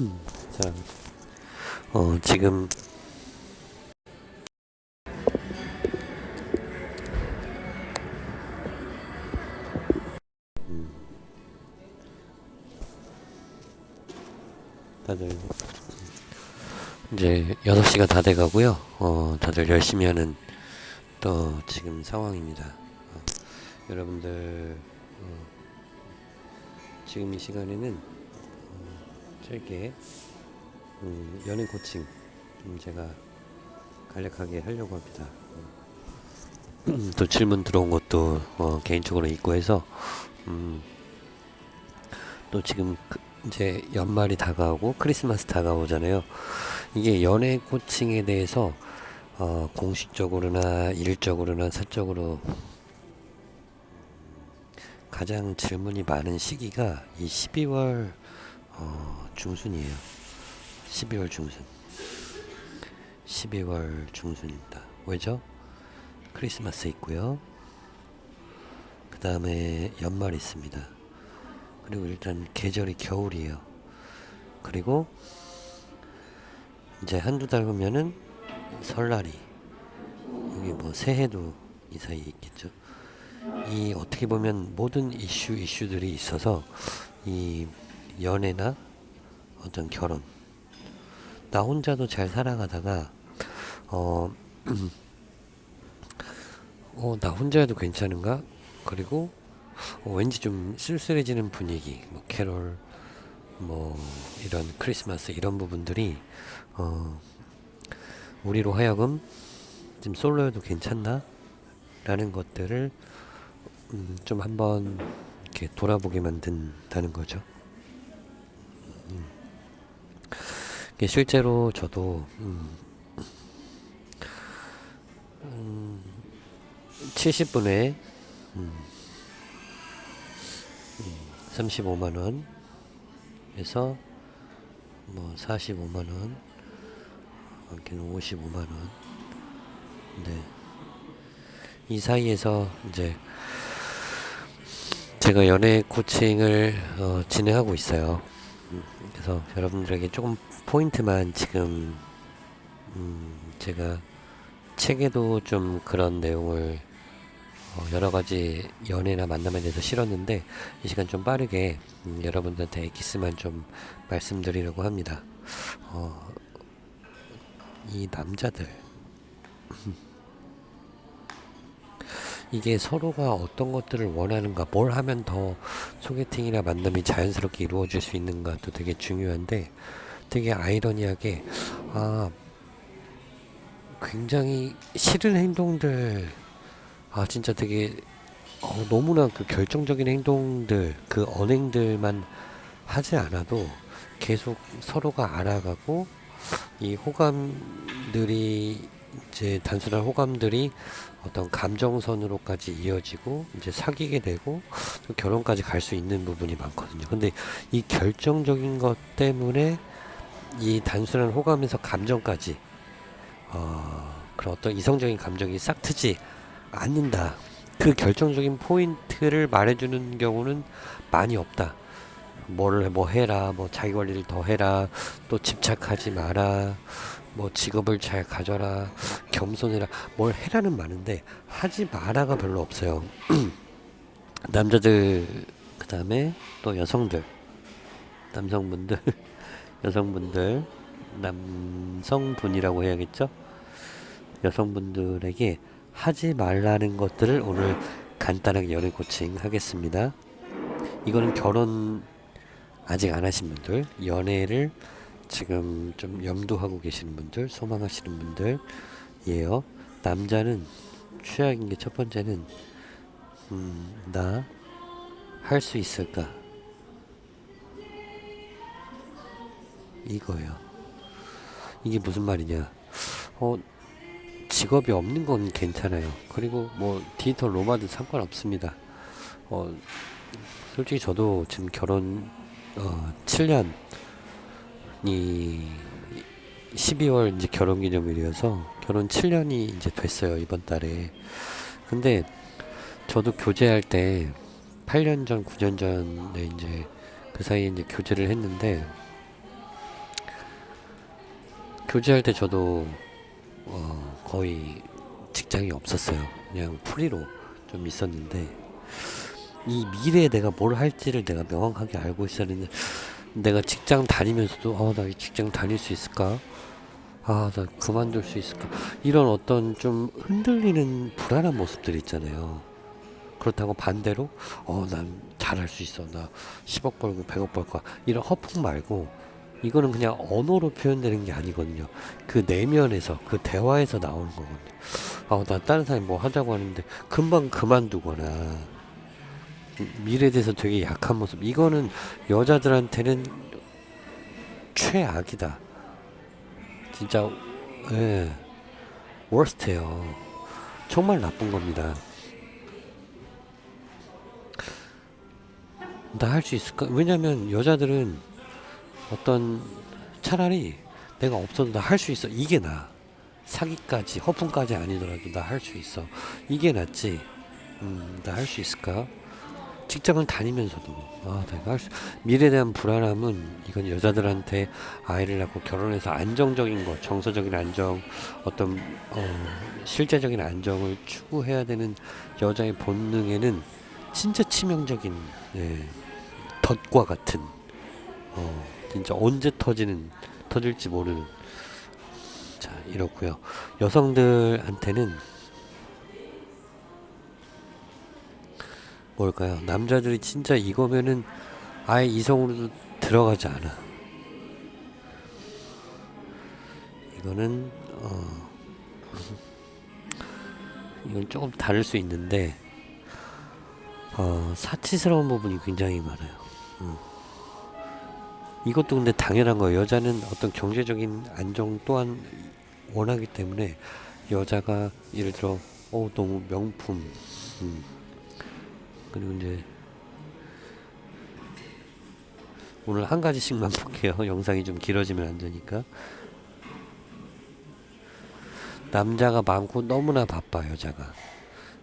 자, 어, 지금 음. 다들 이제 6시가 다 돼가고요. 어, 다들 열심히 하는 또 지금 상황입니다. 어, 여러분들 어, 지금 이 시간에는 어, 짧게 음, 연애 코칭 좀 제가 간략하게 하려고 합니다. 어, 또 질문 들어온 것도 어, 개인적으로 있고 해서 음, 또 지금 그- 이제 연말이 다가오고 크리스마스 다가오잖아요. 이게 연애 코칭에 대해서 어, 공식적으로나 일적으로나 사적으로 가장 질문이 많은 시기가 이 12월 어, 중순이에요. 12월 중순. 12월 중순입니다. 왜죠? 크리스마스 있고요. 그 다음에 연말 있습니다. 그리고 일단 계절이 겨울이에요. 그리고 이제 한두 달 후면은 설날이 여기 뭐 새해도 이 사이에 있겠죠. 이 어떻게 보면 모든 이슈 이슈들이 있어서 이 연애나 어떤 결혼 나 혼자도 잘 살아가다가 어, 어, 나 혼자여도 괜찮은가? 그리고 어, 왠지 좀 쓸쓸해지는 분위기, 뭐 캐롤, 뭐 이런 크리스마스 이런 부분들이 어, 우리로 하여금 좀 솔로여도 괜찮나? 라는 것들을 음, 좀 한번 이렇게 돌아보게 만든다는 거죠. 음. 이게 실제로 저도 음, 음, 70분에 음, 35만 원에서 뭐 45만 원, 많게는 55만 원. 네. 이 사이에서 이제 제가 연애 코칭을 어, 진행하고 있어요. 음, 그래서 여러분들에게 조금 포인트만 지금 음, 제가 책에도 좀 그런 내용을 어, 여러 가지 연애나 만남에 대해서 실었는데 이 시간 좀 빠르게 음, 여러분들한테 엑기스만 좀 말씀드리려고 합니다. 어, 이 남자들 이게 서로가 어떤 것들을 원하는가, 뭘 하면 더 소개팅이나 만남이 자연스럽게 이루어질 수 있는가도 되게 중요한데 되게 아이러니하게 아 굉장히 싫은 행동들 아 진짜 되게 어, 너무나 그 결정적인 행동들 그 언행들만 하지 않아도 계속 서로가 알아가고 이 호감들이 이제 단순한 호감들이 어떤 감정선으로까지 이어지고 이제 사귀게 되고 또 결혼까지 갈 수 있는 부분이 많거든요. 근데 이 결정적인 것 때문에 이 단순한 호감에서 감정까지 어, 그런 어떤 이성적인 감정이 싹 트지 않는다. 그 결정적인 포인트를 말해주는 경우는 많이 없다. 뭐를 뭐 해라, 뭐 자기 관리를 더 해라, 또 집착하지 마라, 뭐 직업을 잘 가져라, 겸손해라, 뭘 해라는 많은데 하지 마라가 별로 없어요. 남자들 그 다음에 또 여성들, 남성분들, 여성분들, 남성분이라고 해야겠죠? 여성분들에게 하지 말라는 것들을 오늘 간단하게 연애 코칭 하겠습니다. 이거는 결혼 아직 안 하신 분들, 연애를 지금 좀 염두하고 계시는 분들, 소망하시는 분들이에요. 남자는 취약인 게 첫 번째는 음, 나 할 수 있을까? 이거예요. 이게 무슨 말이냐? 어, 직업이 없는 건 괜찮아요. 그리고 뭐 디지털 로마도 상관없습니다. 어, 솔직히 저도 지금 결혼 어, 7년 이 12월 이제 결혼 기념일이어서 결혼 7년이 이제 됐어요, 이번 달에. 근데 저도 교제할 때 8년 전, 9년 전에 이제 그 사이에 이제 교제를 했는데 교제할 때 저도 어, 거의 직장이 없었어요. 그냥 프리로 좀 있었는데 이 미래에 내가 뭘 할지를 내가 명확하게 알고 있었는데 내가 직장 다니면서도 어, 나이 직장 다닐 수 있을까? 아, 나 그만둘 수 있을까? 이런 어떤 좀 흔들리는 불안한 모습들 있잖아요. 그렇다고 반대로 어, 난 잘할 수 있어. 나 10억 벌고 100억 벌 거야. 이런 허풍 말고 이거는 그냥 언어로 표현되는 게 아니거든요. 그 내면에서 그 대화에서 나오는 거거든요. 아, 나 다른 사람이 뭐 하자고 하는데 금방 그만두거나 미래에 대해서 되게 약한 모습. 이거는 여자들한테는 최악이다. 진짜 예. 워스트예요. 정말 나쁜 겁니다. 나 할 수 있을까? 왜냐면 여자들은 어떤 차라리 내가 없어도 나 할 수 있어. 이게 나. 사기까지 허풍까지 아니더라도 나 할 수 있어. 이게 낫지. 음, 나 할 수 있을까? 직장을 다니면서도 아, 내가 미래에 대한 불안함은 이건 여자들한테 아이를 낳고 결혼해서 안정적인 것, 정서적인 안정, 어떤 어, 실제적인 안정을 추구해야 되는 여자의 본능에는 진짜 치명적인 예, 덫과 같은 어, 진짜 언제 터지는 터질지 모르는 자 이렇고요. 여성들한테는 뭘까요? 남자들이 진짜 이거면은 아예 이성으로도 들어가지 않아. 이거는 어 이건 조금 다를 수 있는데 어 사치스러운 부분이 굉장히 많아요. 음. 이것도 근데 당연한 거예요. 여자는 어떤 경제적인 안정 또한 원하기 때문에 여자가 예를 들어 어 너무 명품 음. 그리고 이제 오늘 한 가지씩만 볼게요. 영상이 좀 길어지면 안 되니까. 남자가 많고 너무나 바빠 여자가.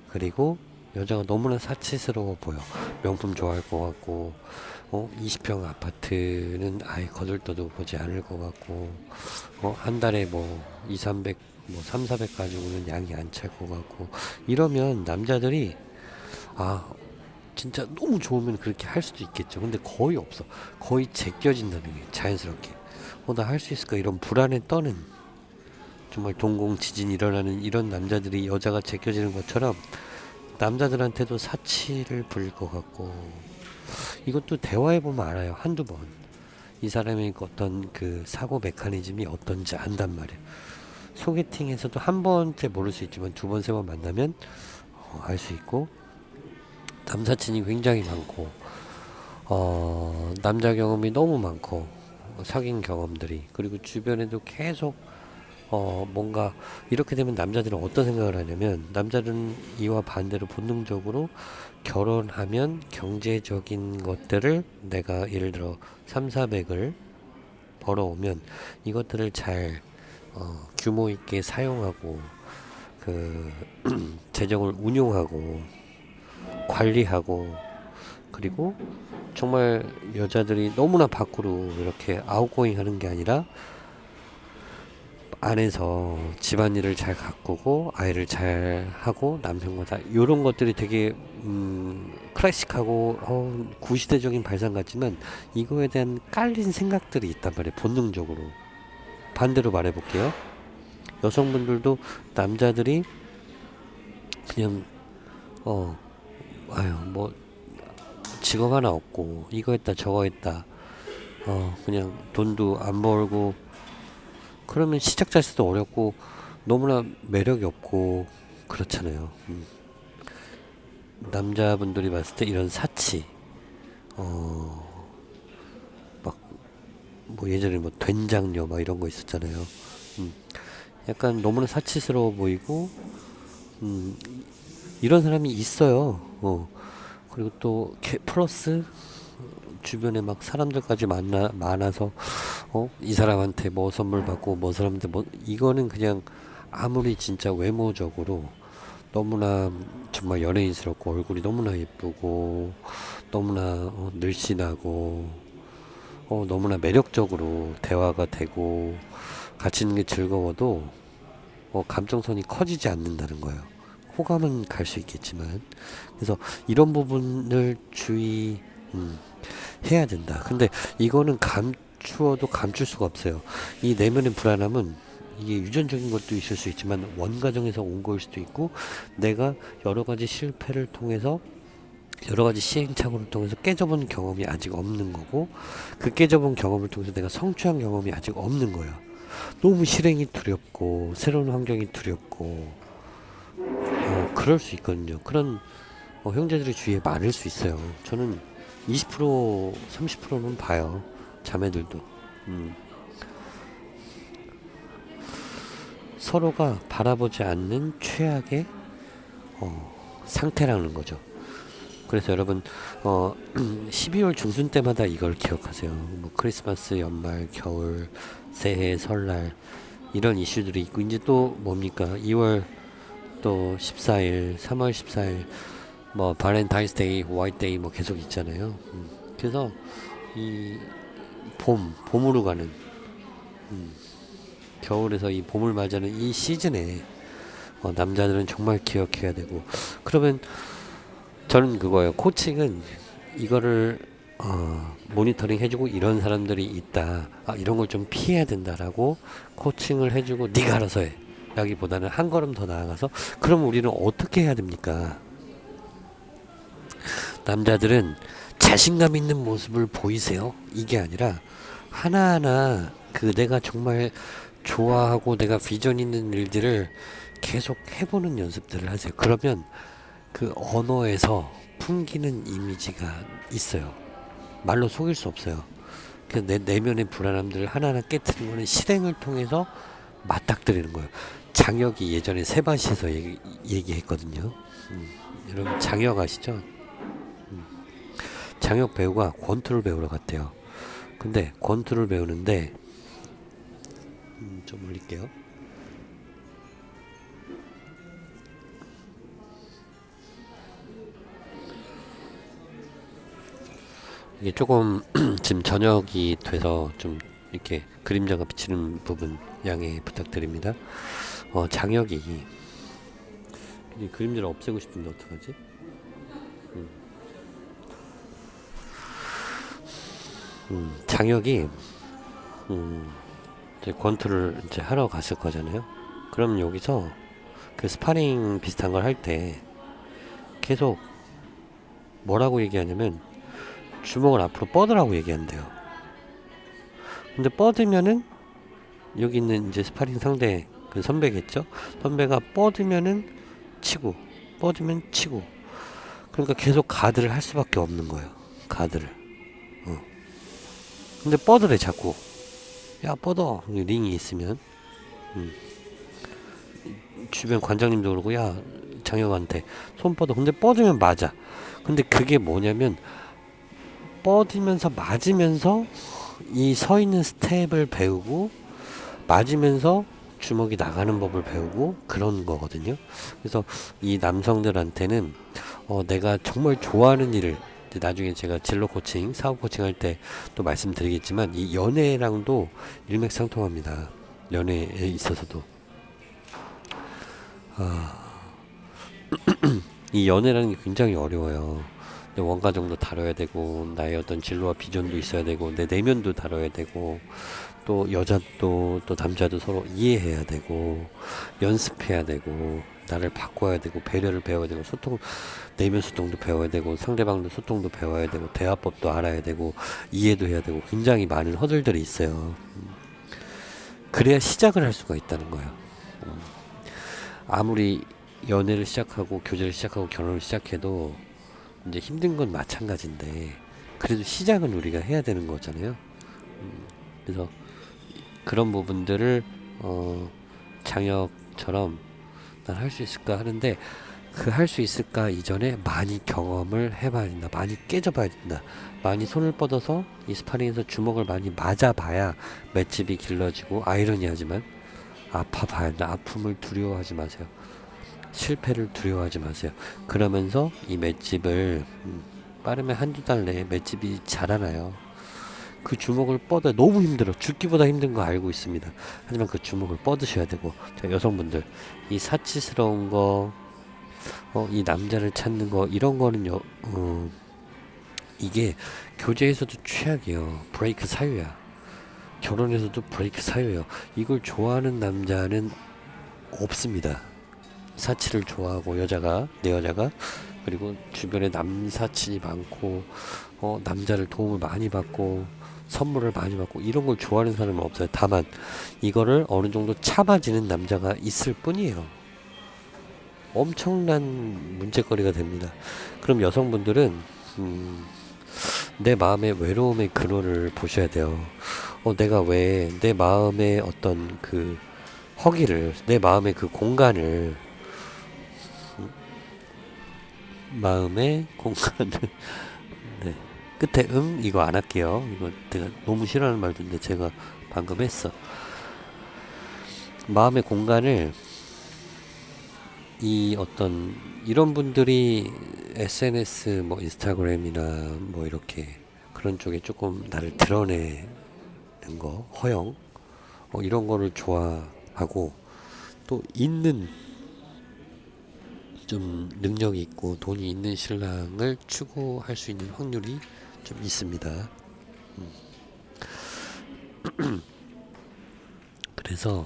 그리고 여자가 너무나 사치스러워 보여. 명품 좋아할 것 같고, 어, 20평 아파트는 아예 거들떠도 보지 않을 것 같고, 어, 한 달에 뭐, 2, 300, 뭐, 3, 400 가지고는 양이 안 찰 것 같고, 이러면 남자들이, 아, 진짜 너무 좋으면 그렇게 할 수도 있겠죠. 근데 거의 없어. 거의 제껴진다는 게 자연스럽게. 어, 나 할 수 있을까? 이런 불안에 떠는 정말 동공 지진이 일어나는 이런 남자들이 여자가 제껴지는 것처럼 남자들한테도 사치를 부릴 것 같고 이것도 대화해 보면 알아요. 한두 번. 이 사람의 어떤 그 사고 메커니즘이 어떤지 안단 말이에요. 소개팅에서도 한 번째 모를 수 있지만 두 번, 세 번 만나면 어, 알수 있고 남사친이 굉장히 많고 어, 남자 경험이 너무 많고 사귄 경험들이 그리고 주변에도 계속 어, 뭔가 이렇게 되면 남자들은 어떤 생각을 하냐면 남자들은 이와 반대로 본능적으로 결혼하면 경제적인 것들을 내가 예를 들어 3, 400을 벌어오면 이것들을 잘 어, 규모 있게 사용하고 그 재정을 운용하고 관리하고 그리고 정말 여자들이 너무나 밖으로 이렇게 아웃고잉 하는 게 아니라 안에서 집안일을 잘 가꾸고 아이를 잘 하고 남편과 다 이런 것들이 되게 음 클래식하고 어, 구시대적인 발상 같지만 이거에 대한 깔린 생각들이 있단 말이에요 본능적으로. 반대로 말해볼게요. 여성분들도 남자들이 그냥 어 아유 뭐 직업 하나 없고 이거 했다 저거 했다 어 그냥 돈도 안 벌고 그러면 시작자에서도 어렵고 너무나 매력이 없고 그렇잖아요. 음. 남자분들이 봤을 때 이런 사치, 어, 막, 뭐 예전에 뭐 된장녀 막 이런 거 있었잖아요. 음. 약간 너무나 사치스러워 보이고, 음, 이런 사람이 있어요. 어. 그리고 또 게, 플러스 주변에 막 사람들까지 만나 많아서 어? 이 사람한테 뭐 선물 받고 뭐 사람한테 뭐 이거는 그냥 아무리 진짜 외모적으로 너무나 정말 연예인스럽고 얼굴이 너무나 예쁘고 너무나 어, 늘씬하고 어, 너무나 매력적으로 대화가 되고 같이 있는 게 즐거워도 어, 감정선이 커지지 않는다는 거예요. 호감은 갈 수 있겠지만 그래서 이런 부분을 주의 음, 해야 된다. 근데 이거는 감추어도 감출 수가 없어요. 이 내면의 불안함은 이게 유전적인 것도 있을 수 있지만 원가정에서 온 거일 수도 있고 내가 여러 가지 실패를 통해서 여러 가지 시행착오를 통해서 깨져본 경험이 아직 없는 거고 그 깨져본 경험을 통해서 내가 성취한 경험이 아직 없는 거야. 너무 실행이 두렵고 새로운 환경이 두렵고 어, 그럴 수 있거든요. 그런 어, 형제들의 주위에 많을 수 있어요. 저는 20% 30%는 봐요. 자매들도. 음. 서로가 바라보지 않는 최악의 어, 상태라는 거죠. 그래서 여러분 어 12월 중순 때마다 이걸 기억하세요. 뭐 크리스마스, 연말, 겨울, 새해, 설날 이런 이슈들이 있고 이제 또 뭡니까? 2월 또 14일, 3월 14일 뭐 발렌타인스데이, 화이트데이 뭐 계속 있잖아요. 음. 그래서 이 봄, 봄으로 가는 음. 겨울에서 이 봄을 맞이하는 이 시즌에 어, 남자들은 정말 기억해야 되고 그러면 저는 그거예요. 코칭은 이거를 어, 모니터링 해주고 이런 사람들이 있다. 아, 이런 걸 좀 피해야 된다라고 코칭을 해주고 네가 알아서 해. 라기보다는 한 걸음 더 나아가서 그럼 우리는 어떻게 해야 됩니까? 남자들은 자신감 있는 모습을 보이세요. 이게 아니라 하나하나 그 내가 정말 좋아하고 내가 비전 있는 일들을 계속 해보는 연습들을 하세요. 그러면 그 언어에서 풍기는 이미지가 있어요. 말로 속일 수 없어요. 그 내 내면의 불안함들을 하나하나 깨뜨리는 거는 실행을 통해서 맞닥뜨리는 거예요. 장혁이 예전에 세바시에서 얘기, 얘기 했거든요. 음, 여러분 장혁 아시죠? 음, 장혁 배우가 권투를 배우러 갔대요. 근데 권투를 배우는데 음, 좀 올릴게요. 이게 조금 지금 저녁이 돼서 좀 이렇게 그림자가 비치는 부분 양해 부탁드립니다. 어, 장혁이 이 그림자를 없애고 싶은데 어떡하지? 음. 음, 장혁이 음, 이제 권투를 이제 하러 갔을 거잖아요. 그럼 여기서 그 스파링 비슷한 걸 할 때 계속 뭐라고 얘기하냐면 주먹을 앞으로 뻗으라고 얘기한대요. 근데 뻗으면은 여기 있는 이제 스파링 상대 그 선배겠죠? 선배가 뻗으면은 치고 뻗으면 치고 그러니까 계속 가드를 할 수밖에 없는 거예요. 가드를. 어. 근데 뻗으래 자꾸. 야 뻗어 링이 있으면. 음. 주변 관장님도 그러고 야 장혁한테 손 뻗어. 근데 뻗으면 맞아. 근데 그게 뭐냐면 뻗으면서 맞으면서 이 서 있는 스텝을 배우고 맞으면서 주먹이 나가는 법을 배우고 그런 거거든요. 그래서 이 남성들한테는 어, 내가 정말 좋아하는 일을 나중에 제가 진로 코칭, 사업 코칭 할 때 또 말씀드리겠지만 이 연애랑도 일맥상통합니다. 연애에 있어서도 아, 이 연애라는 게 굉장히 어려워요. 내 원가정도 다뤄야 되고 나의 어떤 진로와 비전도 있어야 되고 내 내면도 다뤄야 되고 또 여자도 또 남자도 서로 이해해야 되고 연습해야 되고 나를 바꿔야 되고 배려를 배워야 되고 소통 내면 소통도 배워야 되고 상대방도 소통도 배워야 되고 대화법도 알아야 되고 이해도 해야 되고 굉장히 많은 허들들이 있어요. 그래야 시작을 할 수가 있다는 거예요. 아무리 연애를 시작하고 교제를 시작하고 결혼을 시작해도 이제 힘든 건 마찬가지인데 그래도 시작은 우리가 해야 되는 거잖아요. 음, 그래서 그런 부분들을 어, 장혁처럼 난 할 수 있을까 하는데 그 할 수 있을까 이전에 많이 경험을 해봐야 된다. 많이 깨져봐야 된다. 많이 손을 뻗어서 이 스파링에서 주먹을 많이 맞아봐야 맷집이 길러지고 아이러니하지만 아파봐야 된다. 아픔을 두려워하지 마세요. 실패를 두려워하지 마세요. 그러면서 이 맷집을 음, 빠르면 한두 달 내에 맷집이 자라나요. 그 주먹을 뻗어 너무 힘들어 죽기보다 힘든 거 알고 있습니다. 하지만 그 주먹을 뻗으셔야 되고 자, 여성분들 이 사치스러운 거, 어, 이 남자를 찾는 거 이런 거는요. 어, 이게 교제에서도 최악이에요. 브레이크 사유야. 결혼에서도 브레이크 사유예요. 이걸 좋아하는 남자는 없습니다. 사치를 좋아하고 여자가 내 여자가 그리고 주변에 남사친이 많고 어, 남자를 도움을 많이 받고 선물을 많이 받고 이런 걸 좋아하는 사람은 없어요. 다만 이거를 어느 정도 참아지는 남자가 있을 뿐이에요. 엄청난 문제거리가 됩니다. 그럼 여성분들은 음, 내 마음의 외로움의 근원을 보셔야 돼요. 어, 내가 왜 내 마음의 어떤 그 허기를, 내 마음의 그 공간을, 음, 마음의 공간을, 네. 끝에 음, 이거 안 할게요. 이거 내가 너무 싫어하는 말인데 제가 방금 했어. 마음의 공간을 이 어떤 이런 분들이 SNS 뭐 인스타그램이나 뭐 이렇게 그런 쪽에 조금 나를 드러내는 거 허영 어, 이런 거를 좋아하고 또 있는 좀 능력이 있고 돈이 있는 신랑을 추구할 수 있는 확률이 좀 있습니다. 음. 그래서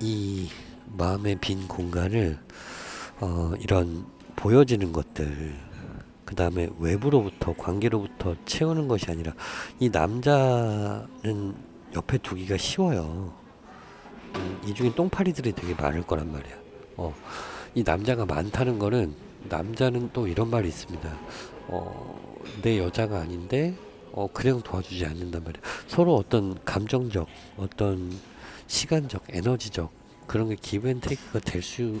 이 마음의 빈 공간을 어, 이런 보여지는 것들 그 다음에 외부로부터 관계로부터 채우는 것이 아니라 이 남자는 옆에 두기가 쉬워요. 음, 이 중에 똥파리들이 되게 많을 거란 말이야. 어, 이 남자가 많다는 거는 남자는 또 이런 말이 있습니다. 어, 내 여자가 아닌데 어, 그냥 도와주지 않는단 말이야. 서로 어떤 감정적, 어떤 시간적, 에너지적 그런 게 기브앤테이크가 될 수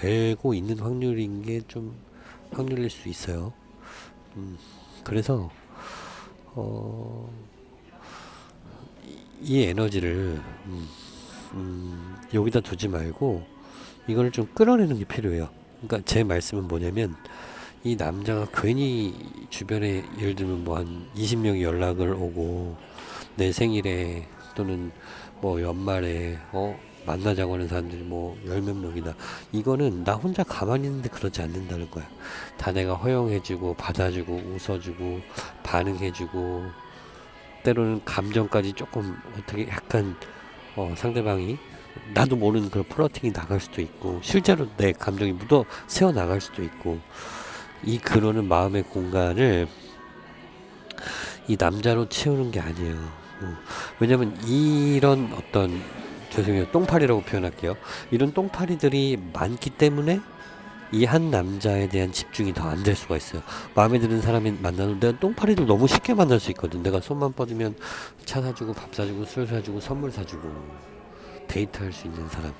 되고 있는 확률인 게 좀 확률일 수 있어요. 음, 그래서 어, 이, 이 에너지를 음, 음, 여기다 두지 말고 이거를 좀 끌어내는 게 필요해요. 그러니까 제 말씀은 뭐냐면 이 남자가 괜히 주변에 예를 들면 뭐 한 20명이 연락을 오고 내 생일에 또는 뭐 연말에 어 만나자고 하는 사람들이 뭐 열 몇 명이다. 이거는 나 혼자 가만히 있는데 그러지 않는다는 거야. 다 내가 허용해주고 받아주고 웃어주고 반응해주고 때로는 감정까지 조금 어떻게 약간 어 상대방이 나도 모르는 그런 플러팅이 나갈 수도 있고 실제로 내 감정이 묻어 새어 나갈 수도 있고 이 근원은 마음의 공간을 이 남자로 채우는 게 아니에요. 음. 왜냐면 이런 어떤 죄송해요 똥파리라고 표현할게요. 이런 똥파리들이 많기 때문에 이 한 남자에 대한 집중이 더 안 될 수가 있어요. 마음에 드는 사람이 만나는 내가 똥파리들 너무 쉽게 만날 수 있거든. 내가 손만 뻗으면 차 사주고 밥 사주고 술 사주고 선물 사주고 데이트 할 수 있는 사람.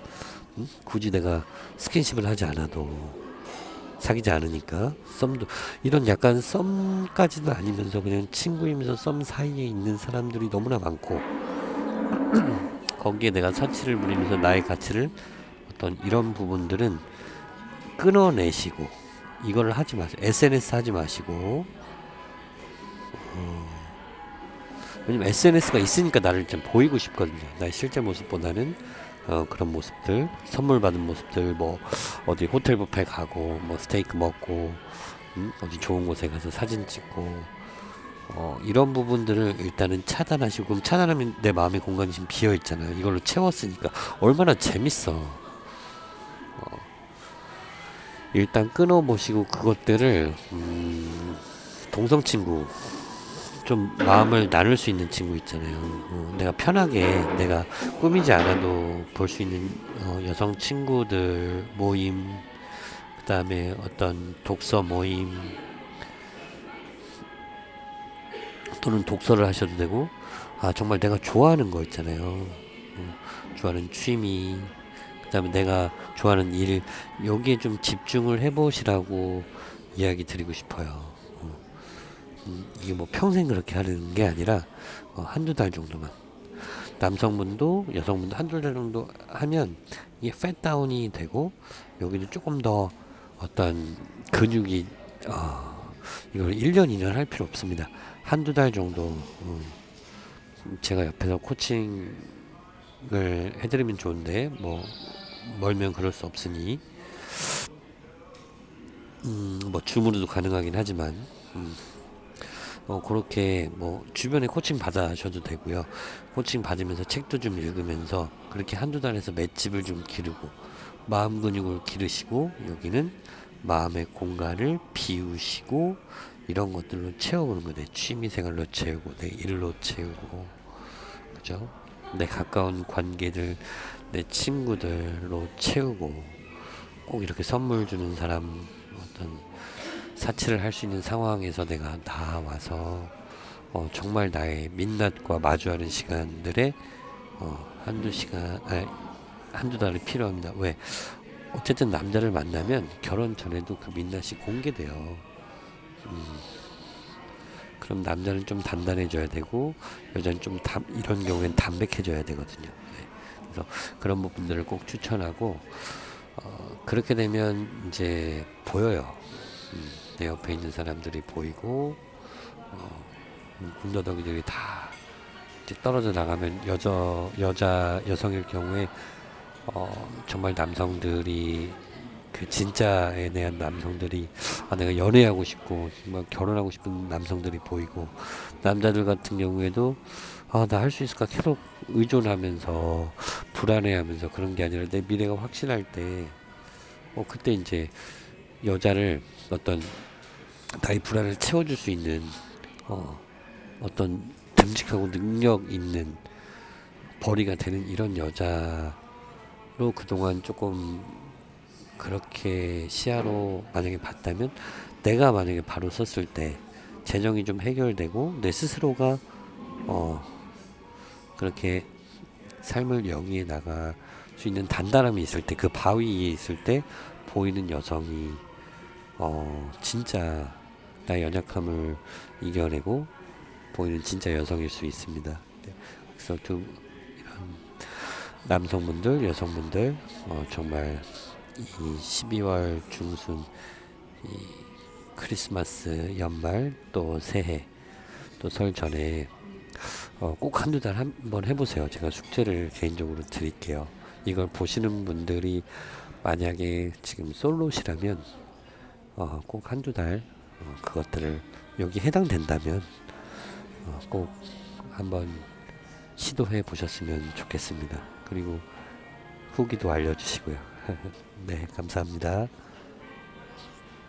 응? 굳이 내가 스킨십을 하지 않아도 사귀지 않으니까 썸도 이런 약간 썸까지는 아니면서 그냥 친구이면서 썸 사이에 있는 사람들이 너무나 많고 거기에 내가 사치를 부리면서 나의 가치를 어떤 이런 부분들은 끊어내시고 이거를 하지 마세요. SNS 하지 마시고 어, 왜냐면 SNS가 있으니까 나를 좀 보이고 싶거든요. 나의 실제 모습보다는 어, 그런 모습들, 선물 받은 모습들, 뭐 어디 호텔 뷔페 가고, 뭐 스테이크 먹고, 음? 어디 좋은 곳에 가서 사진 찍고, 어, 이런 부분들을 일단은 차단하시고, 그럼 차단하면 내 마음의 공간이 지금 비어 있잖아요. 이걸로 채웠으니까 얼마나 재밌어. 어, 일단 끊어 보시고 그것들을 음, 동성 친구 좀 마음을 나눌 수 있는 친구 있잖아요. 어, 내가 편하게 내가 꾸미지 않아도 볼 수 있는 어, 여성 친구들 모임, 그 다음에 어떤 독서 모임, 또는 독서를 하셔도 되고, 아, 정말 내가 좋아하는 거 있잖아요. 어, 좋아하는 취미, 그 다음에 내가 좋아하는 일, 여기에 좀 집중을 해보시라고 이야기 드리고 싶어요. 음, 이게 뭐 평생 그렇게 하는 게 아니라 어, 한두 달 정도만. 남성분도 여성분도 한두 달 정도 하면 이게 팻 다운이 되고 여기는 조금 더 어떤 근육이 어, 이걸 1년, 2년 할 필요 없습니다. 한두 달 정도 음, 제가 옆에서 코칭을 해드리면 좋은데 뭐 멀면 그럴 수 없으니. 음, 뭐 줌으로도 가능하긴 하지만 음, 어, 그렇게 뭐 주변에 코칭 받아셔도 되고요. 코칭 받으면서 책도 좀 읽으면서 그렇게 한두 달에서 맷집을 좀 기르고 마음 근육을 기르시고 여기는 마음의 공간을 비우시고 이런 것들로 채워보는 거예요. 내 취미 생활로 채우고 내 일로 채우고 그죠? 내 가까운 관계들 내 친구들로 채우고 꼭 이렇게 선물 주는 사람 어떤 사치를 할 수 있는 상황에서 내가 나와서 어, 정말 나의 민낯과 마주하는 시간들에 어, 한두 시간 아니, 한두 달이 필요합니다. 왜? 어쨌든 남자를 만나면 결혼 전에도 그 민낯이 공개돼요. 음, 그럼 남자는 좀 단단해져야 되고 여자는 좀 담, 이런 경우엔 담백해져야 되거든요. 네. 그래서 그런 부분들을 꼭 추천하고 어, 그렇게 되면 이제 보여요. 음, 내 옆에 있는 사람들이 보이고 어, 음, 군더더기들이 다 이제 떨어져 나가면 여자 여자 여성일 경우에 어, 정말 남성들이 그 진짜에 대한 남성들이 아 내가 연애하고 싶고 정말 결혼하고 싶은 남성들이 보이고 남자들 같은 경우에도 아 나 할 수 있을까 계속 의존하면서 불안해하면서 그런 게 아니라 내 미래가 확실할 때 어, 그때 이제 여자를 어떤 나의 불안을 채워줄 수 있는 어, 어떤 듬직하고 능력 있는 벌이가 되는 이런 여자로 그동안 조금 그렇게 시야로 만약에 봤다면 내가 만약에 바로 섰을 때 재정이 좀 해결되고 내 스스로가 어 그렇게 삶을 영위해 나갈 수 있는 단단함이 있을 때 그 바위에 있을 때 보이는 여성이 어 진짜 나의 연약함을 이겨내고 보이는 진짜 여성일 수 있습니다. 네. 그래서 두 이런 남성분들, 여성분들 어 정말 이 12월 중순 이 크리스마스 연말 또 새해 또 설 전에 어, 꼭 한두 달 한번 해보세요. 제가 숙제를 개인적으로 드릴게요. 이걸 보시는 분들이 만약에 지금 솔로시라면 어, 꼭 한두 달 어, 그것들을 여기 해당된다면 어, 꼭 한번 시도해 보셨으면 좋겠습니다. 그리고 후기도 알려주시고요. 네, 감사합니다.